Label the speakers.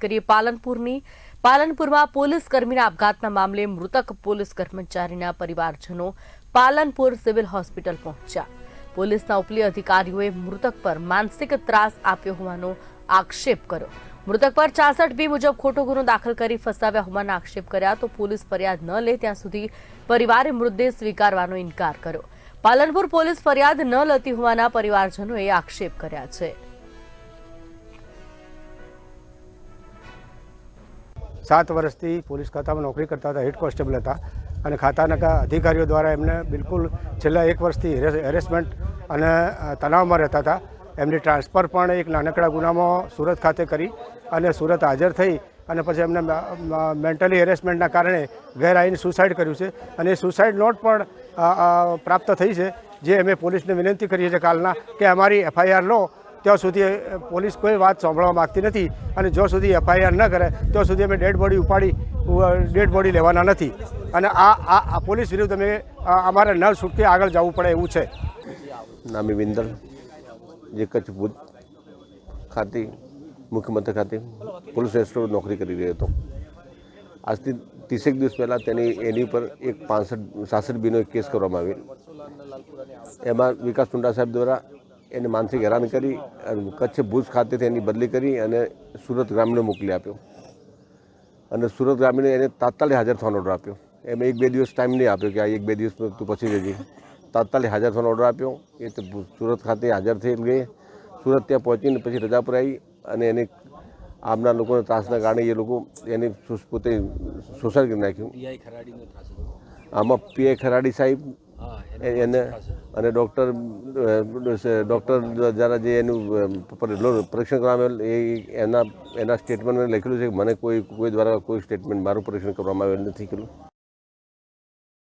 Speaker 1: કરીએ પાલનપુરની. પાલનપુરમાં પોલીસ આપઘાતના મામલે મૃતક પોલીસ કર્મચારીના પરિવારજનો પાલનપુર સિવિલ હોસ્પિટલ પહોંચ્યા. પોલીસના ઉપલી અધિકારીઓએ મૃતક પર માનસિક ત્રાસ આપ્યો હોવાનો આક્ષેપ કર્યો. મૃતક પર ચાસઠ બી મુજબ ખોટો ગુનો દાખલ કરી ફસાવ્યા હોવાના આક્ષેપ કર્યા તો પોલીસ ફરિયાદ ન લે ત્યાં સુધી પરિવારે મૃતદેહ સ્વીકારવાનો ઇનકાર કર્યો. પાલનપુર પોલીસ ફરિયાદ ન લેતી હોવાના પરિવારજનોએ આક્ષેપ કર્યા છે.
Speaker 2: સાત વર્ષથી પોલીસ ખાતામાં નોકરી કરતા હતા, હેડ કોન્સ્ટેબલ હતા અને ખાતાના અધિકારીઓ દ્વારા એમને બિલકુલ છેલ્લા એક વર્ષથી હેરેસમેન્ટ અને તણાવમાં રહેતા હતા. એમની ટ્રાન્સફર પણ એક નાનકડા ગુનામાં સુરત ખાતે કરી અને સુરત હાજર થઈ અને પછી એમને મેન્ટલી હેરેસમેન્ટના કારણે ઘેર આવીને સુસાઇડ કર્યું છે. અને એ સુસાઇડ નોટ પણ પ્રાપ્ત થઈ છે. જે અમે પોલીસને વિનંતી કરીએ છીએ કાલના કે અમારી એફઆઈઆર લો ત્યાં સુધી પોલીસ કોઈ વાત સાંભળવા માગતી નથી અને જો સુધી એફઆઈઆર ન કરે, ત્યાં સુધી અમે ડેડ બોડી ઉપાડી ડેડ બોડી લેવાના નથી. અને આ આ પોલીસ વિરુદ્ધ અમે અમારે ન છૂટકે આગળ જવું પડે એવું છે.
Speaker 3: નામી વિંદર, જે કચ્છ ભુજ ખાતે, મુખ્યમંત્રી ખાતે પોલીસ ઇન્સ્પેક્ટર નોકરી કરી રહ્યો હતો. આજથી ત્રીસેક દિવસ પહેલાં તેની, એની ઉપર એક પાંસઠ, સાસઠ બીનો એક કેસ કરવામાં આવ્યો. એમાં વિકાસ ટુંડા સાહેબ દ્વારા એને માનસિક હેરાન કરી અને કચ્છ ભુજ ખાતેથી એની બદલી કરી અને સુરત ગ્રામીણ મોકલી આપ્યો. અને સુરત ગ્રામીણે એને તાત્કાલિક હાજર થવાનો ઓર્ડર આપ્યો. એમ એક બે દિવસ ટાઈમ નહીં આપ્યો કે આ એક બે દિવસ તું પછી જજે તાત્કાલિક હાજર થવાનો ઓર્ડર આપ્યો. એ તો સુરત ખાતે હાજર થઈ ગઈ. સુરત ત્યાં પહોંચીને પછી રજા પર આવી અને એને આમના લોકોના ત્રાસના કારણે એ લોકો એને પોતે સુસાઇડ કરી નાખ્યું. આમાં પીઆઈ ખરાડી સાહેબ એ- એને અને ડૉક્ટર ડૉક્ટર દ્વારા જે એનું પરીક્ષણ કરવામાં આવેલ, એ, એના એના સ્ટેટમેન્ટમાં લખેલું છે કે મને કોઈ કોઈ દ્વારા કોઈ સ્ટેટમેન્ટ મારું પરીક્ષણ કરવામાં આવેલ નથી કરેલું